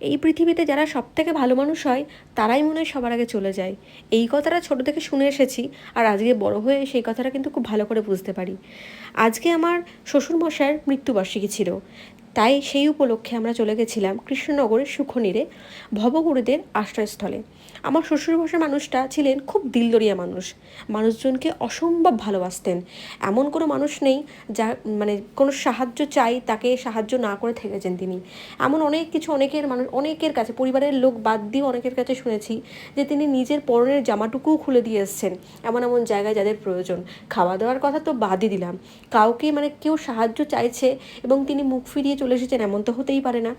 এই পৃথিবীতে যারা সব থেকে ভালো মানুষ হয়, তারাই মনে হয় সবার আগে চলে যায়। এই কথাটা ছোট থেকে শুনে এসেছি, আর আজকে বড় হয়ে সেই কথাটা কিন্তু খুব ভালো করে বুঝতে পারি। আজকে আমার শ্বশুরমশাইয়ের মৃত্যুবার্ষিকী ছিল। তাই সেই উপলক্ষে আমরা চলে গেছিলাম কৃষ্ণনগরের সুখনীরে ভবগুরুদের আশ্রয়স্থলে। আমার শ্বশুরমশাই মানুষটা ছিলেন খুব দিলদরিয়া মানুষ। মানুষজনকে অসম্ভব ভালোবাসতেন। এমন কোনো মানুষ নেই যা মানে কোনো সাহায্য চাই, তাকে সাহায্য না করে থেকেছেন তিনি। এমন অনেক কিছু অনেকের মানুষ, অনেকের কাছে, পরিবারের লোক বাদ দিয়ে অনেকের কাছে শুনেছি যে তিনি নিজের পরনের জামাটুকুও খুলে দিয়ে এসছেন। এমন এমন জায়গায় যাদের প্রয়োজন। খাওয়া দাওয়ার কথা তো বাদই দিলাম। কাউকে মানে কেউ সাহায্য চাইছে এবং তিনি মুখ ফিরিয়ে চলে এসেছেন, এমন তো হতেই পারে না।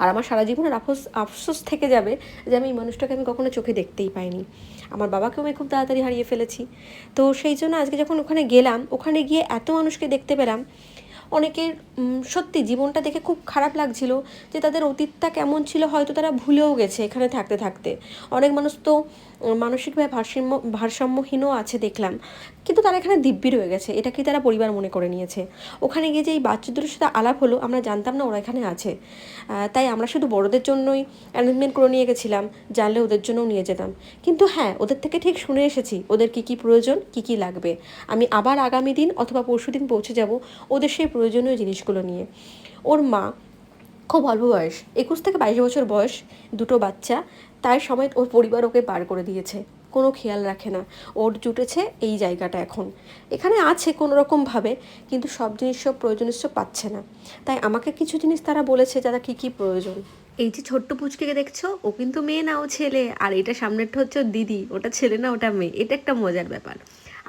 আর আমার সারা জীবনের আফসোস আফসোস থেকে যাবে যে আমি এই মানুষটাকে আমি কখনো চোখে দেখতেই পাইনি। আমার বাবাকেও আমি খুব তাড়াতাড়ি হারিয়ে ফেলেছি। তো সেই জন্য আজকে যখন ওখানে গেলাম, ওখানে গিয়ে এত মানুষকে দেখতে পেলাম অনেকের সত্যি জীবনটা দেখে খুব খারাপ লাগছিল যে তাদের অতীতটা কেমন ছিল, হয়তো তারা ভুলেও গেছে এখানে থাকতে থাকতে। অনেক মানুষ তো মানসিকভাবে ভারসাম্য, ভারসাম্যহীনও আছে দেখলাম। কিন্তু তারা এখানে দিব্যি রয়ে গেছে এটাকে তারা পরিবার মনে করে নিয়েছে? ওখানে গিয়ে যে এই বাচ্চাদের সাথে আলাপ হলো, আমরা জানতাম না ওরা এখানে আছে। তাই আমরা শুধু বড়দের জন্যই অ্যারেঞ্জমেন্ট করে নিয়ে গেছিলাম, জানলে ওদের জন্যও নিয়ে যেতাম। কিন্তু হ্যাঁ ওদের থেকে ঠিক শুনে এসেছি, ওদের কী কী প্রয়োজন, কী কী লাগবে। আমি আবার আগামী দিন অথবা পরশু দিন পৌঁছে যাব, ওদের সেই প্রয়োজনীয় জিনিসগুলো নিয়ে। ওর মা খুব অল্প বয়স, একুশ থেকে বাইশ বছর বয়স, দুটো বাচ্চা, তার সময় ওর পরিবার ওকে পার করে দিয়েছে। কোনো খেয়াল রাখে না। ওর জুটেছে এই জায়গাটা এখন। এখানে আছে কোনো রকমভাবে কিন্তু সব জিনিস, সব প্রয়োজনীয় সব পাচ্ছে না। তাই আমাকে কিছু জিনিস তারা বলেছে যারা কী কী প্রয়োজন। এই যে ছোট্ট পুচকে দেখছ, ও কিন্তু মেয়ে না, ও ছেলে। আর এটা সামনেরটা হচ্ছে দিদি। ওটা ছেলে না, ওটা মেয়ে। এটা একটা মজার ব্যাপার।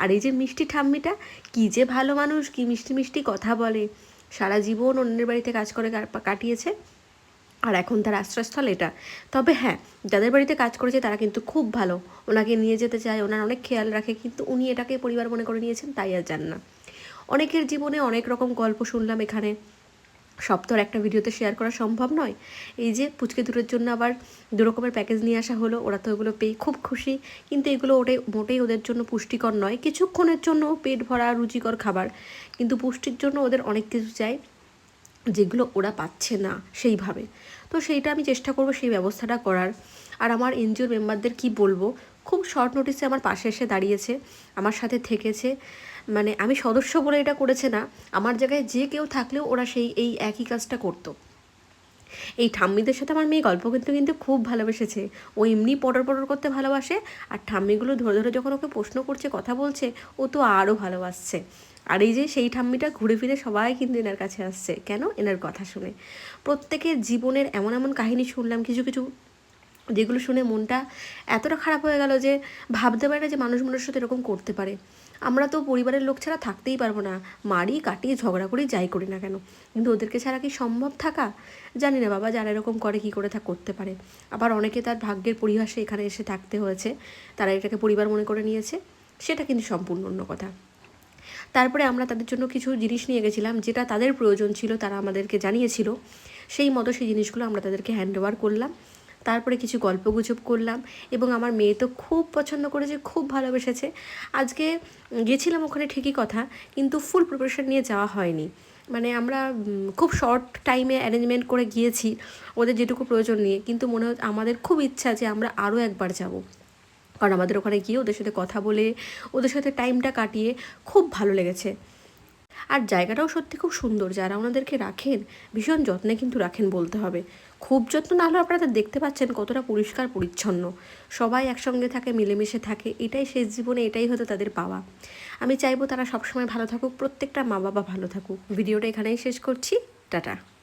আর এই যে মিষ্টি ঠাম্মিটা, কী যে ভালো মানুষ, কি মিষ্টি মিষ্টি কথা বলে। সারা জীবন অন্যের বাড়িতে কাজ করে কাটিয়েছে। আর এখন তার আশ্রয়স্থল এটা। তবে হ্যাঁ যাদের বাড়িতে কাজ করেছে তারা কিন্তু খুব ভালো। ওনাকে নিয়ে যেতে চায়, ওনার অনেক খেয়াল রাখে, কিন্তু উনি এটাকে পরিবার মনে করে নিয়েছেন, তাই আর যান না। অনেকের জীবনে অনেক রকম গল্প শুনলাম এখানে। সব তো একটা ভিডিওতে শেয়ার করা সম্ভব নয়। এই যে পুচকে দুটোর জন্য আবার দু রকমের প্যাকেজ নিয়ে আসা হলো, ওরা তো এগুলো পেয়ে খুব খুশি। কিন্তু এগুলো ওটাই মোটেই ওদের জন্য পুষ্টিকর নয়, কিছুক্ষণের জন্য পেট ভরা রুচিকর খাবার। কিন্তু পুষ্টির জন্য ওদের অনেক কিছু চাই, যেগুলো ওরা পাচ্ছে না সেইভাবে। তো সেইটা আমি চেষ্টা করব সেই ব্যবস্থাটা করার। আর আমার এনজিওর মেম্বারদের কি বলব, খুব শর্ট নোটিসে আমার পাশে এসে দাঁড়িয়েছে, আমার সাথে থেকেছে। মানে আমি সদস্য বলে এটা করেছে না, আমার জায়গায় যে কেউ থাকলেও ওরা সেই, এই একই কাজটা করতো। এই ঠাম্মিদের সাথে আমার মেয়ে গল্প কিন্তু কিন্তু খুব ভালোবেসেছে। ও এমনি পটর পটর করতে ভালোবাসে, আর ঠাম্মিগুলো ধরে ধরে যখন ওকে প্রশ্ন করছে, কথা বলছে, ও তো আরও ভালোবাসছে। আর এই যে সেই ঠাম্মিটা ঘুরে ফিরে সবাই কিন্তু এনার কাছে আসছে। কেন? এনার কথা শুনে। প্রত্যেকের জীবনের এমন এমন কাহিনী শুনলাম, কিছু কিছু যেগুলো শুনে মনটা এতটা খারাপ হয়ে গেল যে ভাবতে পারে না যে মানুষ মানুষের সাথে এরকম করতে পারে। আমরা তো পরিবারের লোক ছাড়া থাকতেই পারব না। মারি, কাটি, ঝগড়া করি, যাই করি না কেন? কিন্তু ওদেরকে ছাড়া কি সম্ভব থাকা? জানি না, বাবা যারা এরকম করে কি করে তা করতে পারে। আবার অনেকে তার ভাগ্যের পরিহাসে এখানে এসে থাকতে হয়েছে। তারা এটাকে পরিবার মনে করে নিয়েছে। সেটা কিন্তু সম্পূর্ণ অন্য কথা। তারপরে আমরা তাদের জন্য কিছু জিনিস নিয়ে গেছিলাম, যেটা তাদের প্রয়োজন ছিল, তারা আমাদেরকে জানিয়েছিল। সেই মতো সেই জিনিসগুলো আমরা তাদেরকে হ্যান্ড ওভার করলাম। তারপরে কিছু গল্পগুজব করলাম এবং আমার মেয়ে তো খুব পছন্দ করেছে, খুব ভালোবেসেছে। আজকে গেছিলাম ওখানে ঠিকই কথা, কিন্তু ফুল প্রিপারেশন নিয়ে যাওয়া হয়নি। মানে আমরা খুব শর্ট টাইমে অ্যারেঞ্জমেন্ট করে গিয়েছি, ওদের যেটুকু প্রয়োজন নিয়ে। কিন্তু মনে হচ্ছে আমাদের খুব ইচ্ছা যে আমরা আরও একবার যাব। কারণ আমাদের ওখানে গিয়ে ওদের সাথে কথা বলে, ওদের সাথে টাইমটা কাটিয়ে খুব ভালো লেগেছে। আর জায়গাটাও সত্যি খুব সুন্দর, যারা ওনাদেরকে রাখেন ভীষণ যত্নে কিন্তু রাখেন বলতে হবে। খুব যত্ন না হলেও আপনারা দেখতে পাচ্ছেন কতটা পরিষ্কার, পরিচ্ছন্ন। সবাই একসঙ্গে থাকে, মিলেমিশে থাকে, এটাই শেষ জীবনে এটাই হতো তাদের পাওয়া। আমি চাইব তারা সবসময় ভালো থাকুক, প্রত্যেকটা মা বাবা ভালো থাকুক। ভিডিওটা এখানেই শেষ করছি। টাটা।